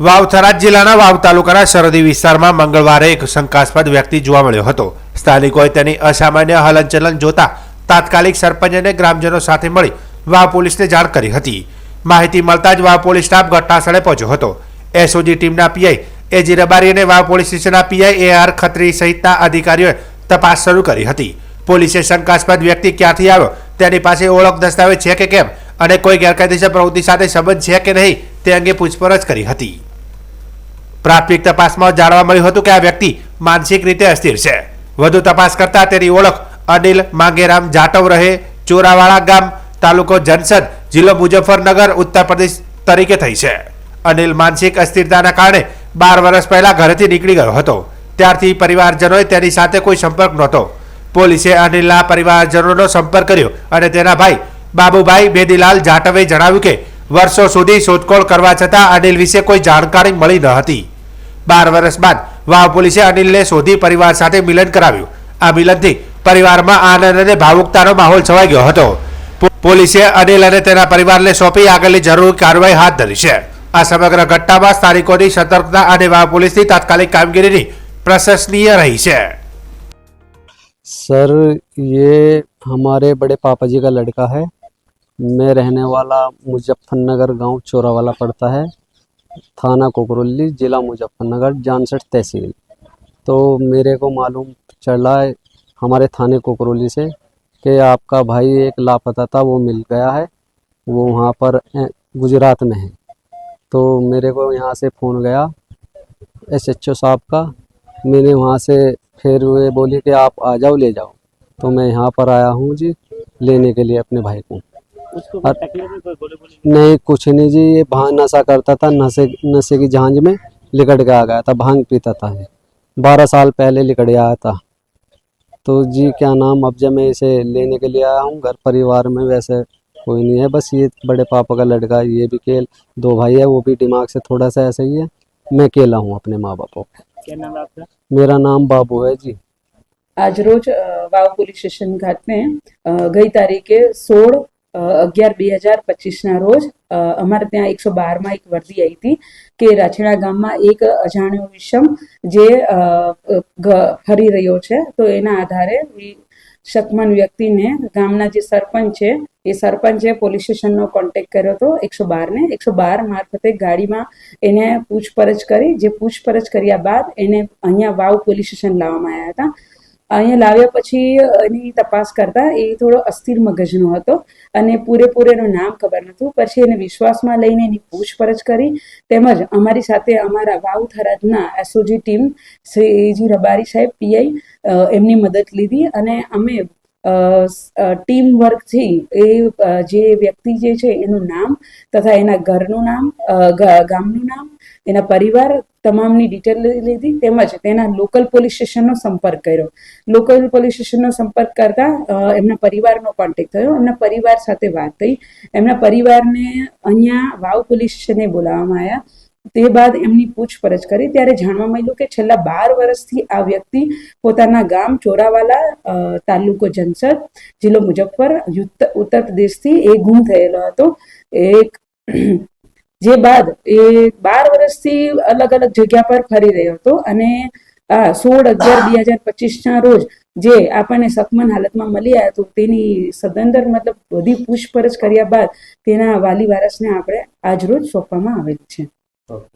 વાવ થરાદ જિલ્લાના વાવ તાલુકાના સરહદી વિસ્તારમાં મંગળવારે એક શંકાસ્પદ વ્યક્તિ જોવા મળ્યો હતો. સ્થાનિકોએ તેની અસામાન્ય હલનચલન જોતા તાત્કાલિક સરપંચ અને ગ્રામજનો સાથે મળી વાવ પોલીસને જાણ કરી હતી. માહિતી મળતા જ વાવ પોલીસ સ્ટાફ ઘટનાસ્થળે પહોંચ્યો હતો. એસઓજી ટીમના પીઆઈ એજી રબારી અને વાવ પોલીસ સ્ટેશનના પીઆઈ એ આર ખત્રી સહિતના અધિકારીઓએ તપાસ શરૂ કરી હતી. પોલીસે શંકાસ્પદ વ્યક્તિ ક્યાંથી આવ્યો? તેની પાસે ઓળખ દસ્તાવેજ છે કે કેમ? અને કોઈ ગેરકાયદેસર પ્રવૃત્તિ સાથે સંબંધ છે કે નહીં? તે અંગે પૂછપરછ કરી હતી. પ્રાથમિક તપાસમાં જાણવા મળ્યું હતું કે આ વ્યક્તિ માનસિક રીતે અસ્થિર છે. વધુ તપાસ કરતા તેની ઓળખ અનિલ માંગેરામ જાટવ રહે ચોરાવાળા ગામ, તાલુકો જનસદ, જિલ્લો મુઝફ્ફરનગર, ઉત્તર પ્રદેશ તરીકે થઈ છે. અનિલ માનસિક અસ્થિરતાના કારણે બાર વર્ષ પહેલા ઘરેથી નીકળી ગયો હતો. ત્યારથી પરિવારજનોએ તેની સાથે કોઈ સંપર્ક નહોતો. પોલીસે અનિલના પરિવારજનોનો સંપર્ક કર્યો અને તેના ભાઈ બાબુભાઈ બેદીલાલ જાટવે જણાવ્યું કે વર્ષો સુધી શોધખોળ કરવા છતાં અનિલ વિશે કોઈ જાણકારી મળી ન હતી બાર વર્ષ બાદ વાવ પોલીસે અનિલને શોધી પરિવાર સાથે મિલન કરાવ્યું આ મિલનથી પરિવારમાં આનંદ અને ભાવુકતાનો માહોલ છવાઈ ગયો હતો પો- પોલીસે અનિલ અને તેના પરિવારને સોંપી આગળની જરૂરી કાર્યવાહી હાથ ધરી છે આ સમગ્ર ઘટનામાં સ્થાનિકોની સતર્કતા અને વાવ પોલીસની તાત્કાલિક કામગીરીની प्रशंसनीय रही છે सर ये हमारे बड़े पापा जी का लड़का है मैं रहने वाला मुजफ्फरनगर गाँव चोरावाला पड़ता है, थाना कोकरोली जिला मुजफ्फरनगर जानसठ तहसील। तो मेरे को मालूम चला है हमारे थाने कोकरोली से कि आपका भाई एक लापता था, वो मिल गया है, वो वहाँ पर गुजरात में है। तो मेरे को यहाँ से फ़ोन गया एस एच ओ साहब का, मैंने वहाँ से फिर वे बोली कि आप आ जाओ, ले जाओ। तो मैं यहाँ पर आया हूँ जी, लेने के लिए अपने भाई को। और, नहीं कुछ नहीं जी ये भाँग नशा करता था नशे नशे की झांझ में लिकट के आ गया था भाँग पीता था बारह साल पहले लिकट गया था। तो जी क्या नाम? अब जब मैं इसे लेने के लिए आया हूँ घर परिवार में वैसे कोई नहीं है बस ये बड़े पापा का लड़का ये भी केल दो भाई है वो भी दिमाग से थोड़ा सा ऐसा ही है मैं अकेला हूँ अपने माँ बापों के मेरा नाम बाबू है जी। आज रोज वाव पुलिस स्टेशन घाट में गई तारीख के सोलह અગિયાર બે હજાર પચીસના રોજ અમારે ત્યાં એકસો બારમાં એક વર્દી આવી હતી કે રાછેડા ગામમાં એક અજાણ્યો વિષમ જે ફરી રહ્યો છે. તો એના આધારે શકમન વ્યક્તિને ગામના જે સરપંચ છે, એ સરપંચે પોલીસ સ્ટેશનનો કોન્ટેક્ટ કર્યો હતો એકસો બારને. એકસો બાર મારફતે ગાડીમાં એને પૂછપરછ કરી. જે પૂછપરછ કર્યા બાદ એને અહીંયા વાવ પોલીસ સ્ટેશન લાવવામાં આવ્યા હતા. અહીંયા લાવ્યા પછી એની તપાસ કરતા એ થોડો અસ્થિર મગજનો હતો અને પૂરેપૂરે એનું નામ ખબર નહોતું. પછી એને વિશ્વાસમાં લઈને એની પૂછપરછ કરી તેમજ અમારી સાથે અમારા Vav થરાદના SOG team Shri A G Rabari સાહેબ પીઆઈ એમની મદદ લીધી અને અમે ટીમ વર્કથી એ જે વ્યક્તિ જે છે એનું નામ તથા એના ઘરનું નામ ગામનું નામ, એના પરિવાર તમામની ડિટેલ લીધી તેમજ તેના લોકલ પોલીસ સ્ટેશનનો સંપર્ક કર્યો. લોકલ પોલીસ સ્ટેશનનો સંપર્ક કરતા એમના પરિવારનો કોન્ટેક્ટ થયો. એમના પરિવાર સાથે વાત થઈ. એમના પરિવારને અહીંયા વાવ પોલીસ સ્ટેશને બોલાવવામાં આવ્યા. તે બાદ એમની પૂછપરછ કરી. ત્યારે જાણવા મળ્યું કે છેલ્લા બાર વર્ષથી આ વ્યક્તિ પોતાના ગામ ચોરાવાલા તાલુકો જનસદ, જિલ્લો મુજફ્ફર ઉત્તર પ્રદેશથી એ ગુમ થયેલો હતો. એક, જે બાદ એ બાર વર્ષથી અલગ અલગ જગ્યા પર ફરી રહ્યો હતો અને આ સોળ અગિયાર બે હજાર પચીસના રોજ જે આપણને સકમન હાલતમાં મળી આવ્યો હતો તેની સદંતર મતલબ બધી પૂછપરછ કર્યા બાદ તેના વાલી વારસને આપણે આજરોજ સોંપવામાં આવેલ છે. Okay.